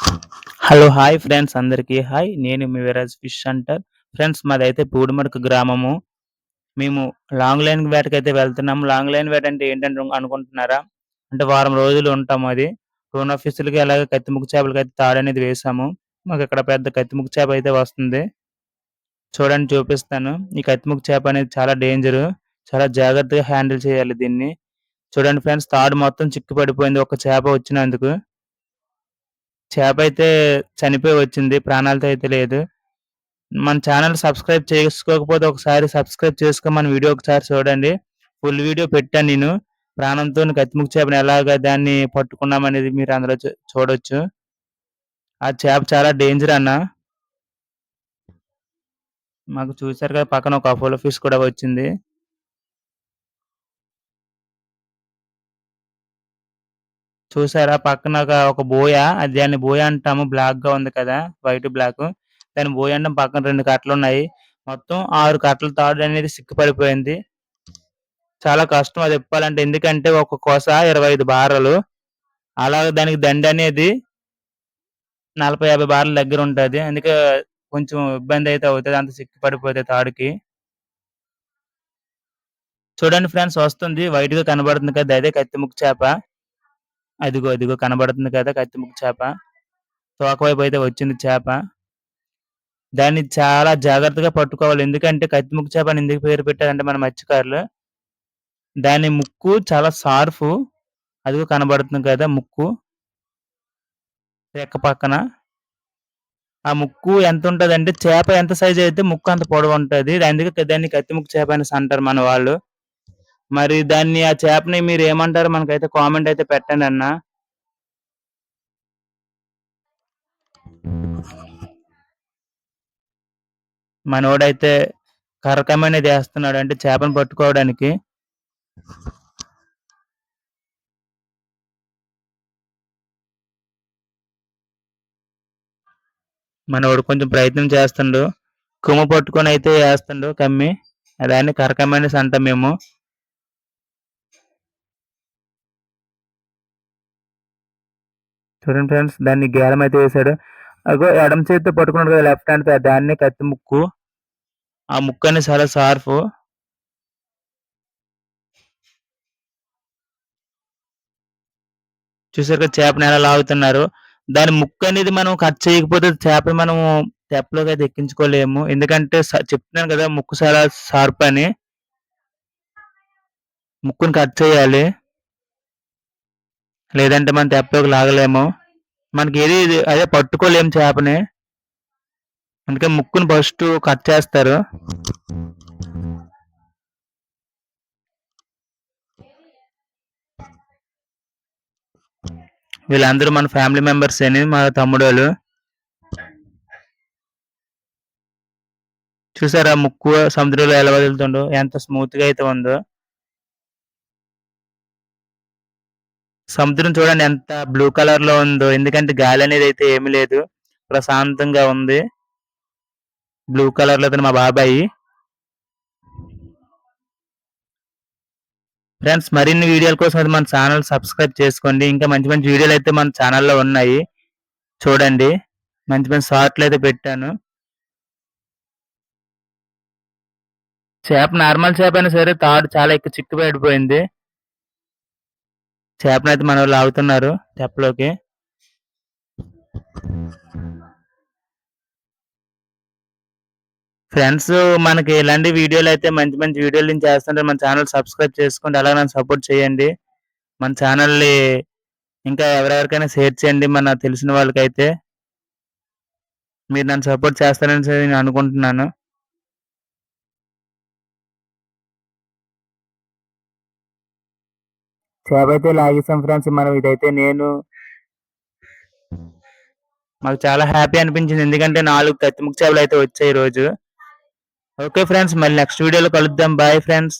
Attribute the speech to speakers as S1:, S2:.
S1: Hello hi friends అందరికీ hi నేను మీ విరాజ్ ఫిష్ సెంటర్ ఫ్రెండ్స్ మాదైతే పూడిమడక గ్రామము. మేము లాంగ్ లైన్ వేటకి అయితే వెళ్తున్నాము. లాంగ్ లైన్ వేట అంటే ఏంటంటే అనుకుంటున్నారా? అంటే వారం రోజులు ఉంటాము అది. టోన్ ఆఫీసులకి అలాగే కత్తిముక్కు చేపలకి అయితే తాడు అనేది వేసాము. మాకు ఇక్కడ పెద్ద కత్తిముక్క చేప అయితే వస్తుంది. చూడండి చూపిస్తాను. ఈ కత్తిముక్కు చేప అనేది చాలా డేంజర్ చాలా జాగ్రత్తగా హ్యాండిల్ చేయాలి దీన్ని. చూడండి ఫ్రెండ్స్ తాడు మొత్తం చిక్కు పడిపోయింది ఒక చేప వచ్చినందుకు. చేప అయితే చనిపోయి వచ్చింది ప్రాణాలతో అయితే లేదు. మన ఛానల్ సబ్స్క్రైబ్ చేసుకోకపోతే ఒకసారి సబ్స్క్రైబ్ చేసుకో మన వీడియో ఒకసారి చూడండి. ఫుల్ వీడియో పెట్టాను నేను. ప్రాణంతో కత్తిముక్క చేపని ఎలాగ దాన్ని పట్టుకున్నామనేది మీరు అందులో చూడొచ్చు. ఆ చేప చాలా డేంజర్ అన్న. మాకు చూసారు కదా పక్కన ఒక అపోలో ఫిష్ కూడా వచ్చింది. చూసారా? పక్కన ఒక బోయ. అది దాన్ని బోయ అంటాము. బ్లాక్గా ఉంది కదా. వైట్ బ్లాక్ దాని బోయ అంటే. పక్కన రెండు కట్టలు ఉన్నాయి. మొత్తం ఆరు కట్టల తాడు అనేది సిక్కిపడిపోయింది చాలా కష్టం అది ఇప్పాలంటే ఎందుకంటే ఒక కొస ఇరవై ఐదు బారలు. అలాగే దానికి దండ అనేది నలభై యాభై బార్ల దగ్గర ఉంటుంది. అందుకే కొంచెం ఇబ్బంది అయితే అవుతుంది. అంత సిక్కి పడిపోతే తాడుకి. చూడండి ఫ్రెండ్స్ వస్తుంది. వైట్గా కనబడుతుంది కదా. అదే కత్తిముక్కు చేప. అదిగో అదిగో కనబడుతుంది కదా కత్తిముక్కు చేప. తోకవైపు అయితే వచ్చింది చేప. దాన్ని చాలా జాగ్రత్తగా పట్టుకోవాలి. ఎందుకంటే కత్తిముక్క చేప అని ఎందుకు పేరు పెట్టారంటే మన మత్స్యకారులు. దాని ముక్కు చాలా సార్ఫ్ అదిగో కనబడుతుంది కదా ముక్కు. రెక్క పక్కన. ఆ ముక్కు ఎంత ఉంటుంది అంటే చేప ఎంత సైజ్ అయితే ముక్కు అంత పొడవు ఉంటుంది. అందుకే దాన్ని కత్తి ముక్కు చేప అనేసి అంటారు మన వాళ్ళు. మరి దాన్ని ఆ చేపని మీరు ఏమంటారు? మనకైతే కామెంట్ అయితే పెట్టండి అన్న. మనోడైతే అనేది వేస్తున్నాడు అంటే చేపను పట్టుకోవడానికి. మనోడు కొంచెం ప్రయత్నం చేస్తుండు. కుమ్ము పట్టుకొని అయితే వేస్తుండు కమ్మి. దాన్ని కరకమనేసి అంటాం మేము. చూడండి ఫ్రెండ్స్ దాన్ని గేలం అయితే వేసాడు. అగో ఎడమ చేతితో పట్టుకున్నాడు కదా లెఫ్ట్ హ్యాండ్ దాన్ని కత్తి ముక్కు. ఆ ముక్కు అనేది చాలా షార్ప్. చూసారు కదా చేపని ఎలా లాగుతున్నారు. దాని ముక్కు అనేది మనం కట్ చేయకపోతే చేప మనము తెప్పలోకి అయితే ఎక్కించుకోలేము. ఎందుకంటే చెప్తున్నాను కదా ముక్కు చాలా షార్ప్ అని. ముక్కుని కట్ చేయాలి. లేదంటే మనం తెప్పలోకి లాగలేము. మనకి ఏది అదే పట్టుకోలేము చేపని. అందుకే ముక్కుని ఫస్ట్ కట్ చేస్తారు. వీళ్ళందరూ మన ఫ్యామిలీ మెంబర్స్ అని మా తమ్ముడు వాళ్ళు చూసారా ముక్కు సముద్రంలో ఎలా వదులుతుండో ఎంత స్మూత్గా అయితే ఉందో. సముద్రం చూడండి ఎంత బ్లూ కలర్లో ఉందో. ఎందుకంటే గాలి అనేది అయితే ఏమీ లేదు. ప్రశాంతంగా ఉంది. బ్లూ కలర్లో మా బాబాయి. ఫ్రెండ్స్ మరిన్ని వీడియోల కోసం అయితే మన ఛానల్ సబ్స్క్రైబ్ చేసుకోండి. ఇంకా మంచి మంచి వీడియోలు అయితే మన ఛానల్లో ఉన్నాయి. చూడండి. మంచి మంచి షార్ట్లు అయితే పెట్టాను. చేప నార్మల్ చేప అయినా సరే తాడు చాలా ఎక్కువ చిక్కు పడిపోయింది. చేపనైతే మన వాళ్ళు ఆగుతున్నారు తెప్పలోకి ఫ్రెండ్స్ మనకి ఇలాంటి వీడియోలు అయితే మంచి మంచి వీడియోలు నేను చేస్తుంటే మన ఛానల్ సబ్స్క్రైబ్ చేసుకోండి అలాగే నన్ను సపోర్ట్ చేయండి. మన ఛానల్ని ఇంకా ఎవరెవరికైనా షేర్ చేయండి మన తెలిసిన వాళ్ళకైతే. మీరు నన్ను సపోర్ట్ చేస్తారని నేను అనుకుంటున్నాను. చేప అయితే లాగేసాం ఫ్రెండ్స్ మనం ఇదైతే నేను మాకు చాలా హ్యాపీ అనిపించింది. ఎందుకంటే నాలుగు కత్తిముక్క చేపలు అయితే వచ్చాయి ఈ రోజు. ఓకే ఫ్రెండ్స్ మళ్ళీ నెక్స్ట్ వీడియోలో కలుద్దాం. Bye friends